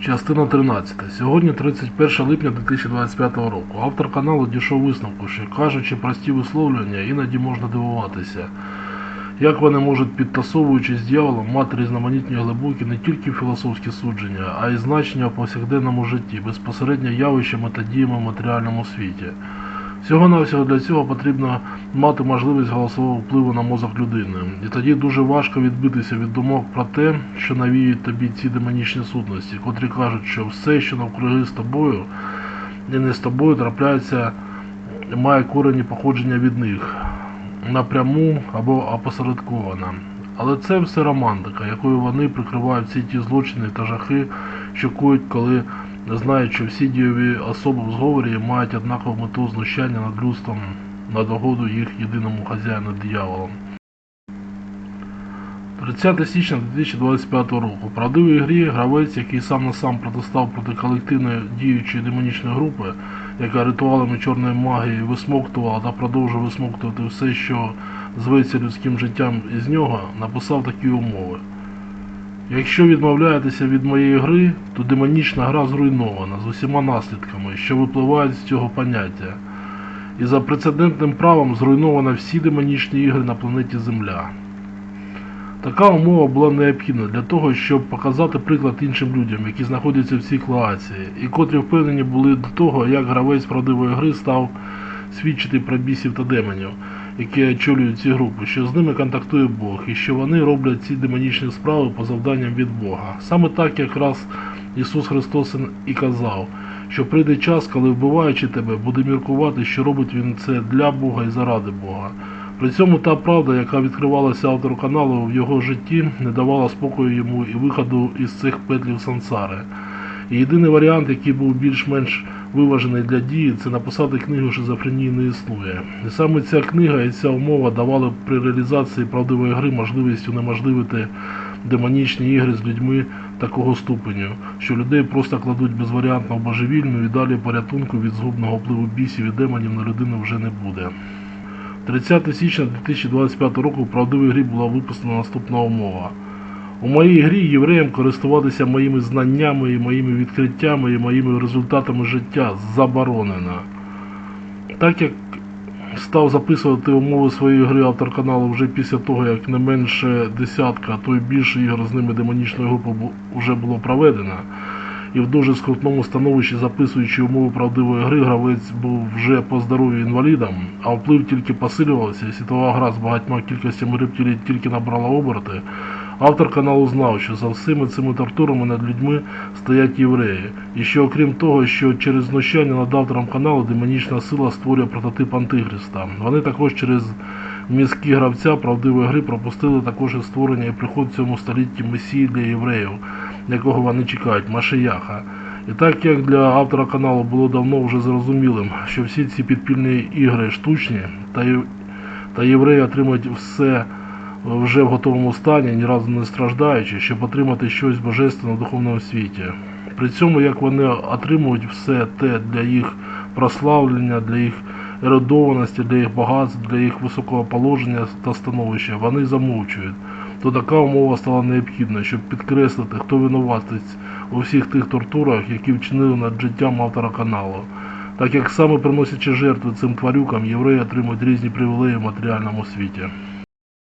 Частина 13. Сьогодні 31 липня 2025 року. Автор каналу дійшов висновку, що кажучи прості висловлювання, іноді можна дивуватися. Як вони можуть, підтасовуючись з дьяволом, мати різноманітні глибокі не тільки філософські судження, а й значення в повсякденному житті, безпосередньо явищами та діями в матеріальному світі. Всього-навсього для цього потрібно мати можливість голосового впливу на мозок людини. І тоді дуже важко відбитися від думок про те, що навіють тобі ці демонічні сутності, котрі кажуть, що все, що навкруги з тобою і не з тобою трапляється, має корені походження від них напряму або опосередковано. Але це все романтика, якою вони прикривають всі ті злочини та жахи, що коють, коли знають, що всі дієві особи в зговорі мають однакову мету знущання над людством на догоду їх єдиному хазяїну дияволом. 30 січня 2025 року. В правдивій грі гравець, який сам на сам протистав проти колективної діючої демонічної групи, яка ритуалами чорної магії висмоктувала та продовжує висмоктувати все, що зветься людським життям із нього, написав такі умови. Якщо відмовляєтеся від моєї гри, то демонічна гра зруйнована з усіма наслідками, що випливають з цього поняття. І за прецедентним правом зруйновано всі демонічні ігри на планеті Земля. Така умова була необхідна для того, щоб показати приклад іншим людям, які знаходяться в цій класі, і котрі впевнені були до того, як гравець правдивої гри став свідчити про бісів та демонів, які очолюють ці групи, що з ними контактує Бог, і що вони роблять ці демонічні справи по завданням від Бога. Саме так якраз Ісус Христос і казав, що прийде час, коли вбиваючи тебе, буде міркувати, що робить він це для Бога і заради Бога. При цьому та правда, яка відкривалася автору каналу в його житті, не давала спокою йому і виходу із цих петлів сансари. І єдиний варіант, який був більш-менш виважений для дії, це написати книгу «Шизофренії не існує. І саме ця книга і ця умова давали при реалізації правдивої гри можливість унеможливити демонічні ігри з людьми такого ступеню, що людей просто кладуть безваріантно в божевільну і далі порятунку від згубного впливу бісів і демонів на людину вже не буде. 30 січня 2025 року в правдивій грі була виписана наступна умова. У моїй грі євреям користуватися моїми знаннями і моїми відкриттями і моїми результатами життя заборонено. Так як став записувати умови своєї гри автор каналу вже після того, як не менше десятка, а то й більше ігор з ними демонічної групи вже було проведено, і в дуже скрутному становищі, записуючи умови правдивої гри, гравець був вже по здоров'ю інвалідом, а вплив тільки посилювався, і світова гра з багатьма кількостями рептилій тільки набрала оберти. Автор каналу знав, що за всіми цими тортурами над людьми стоять євреї, і що окрім того, що через знущання над автором каналу демонічна сила створює прототип Антихриста. Вони також через мізки гравця правдивої гри пропустили також і створення і приход в цьому столітті месії для євреїв, якого вони чекають, Машияха. І так як для автора каналу було давно вже зрозумілим, що всі ці підпільні ігри штучні, та, та євреї отримують все вже в готовому стані, ні разу не страждаючи, щоб отримати щось божественне в духовному світі. При цьому, як вони отримують все те для їх прославлення, для їх ерудованості, для їх багатств, для їх високого положення та становища, вони замовчують. То така умова стала необхідна, щоб підкреслити, хто винуватець у всіх тих тортурах, які вчинили над життям автора каналу. Так як саме приносячи жертви цим тварюкам, євреї отримують різні привілеї в матеріальному світі.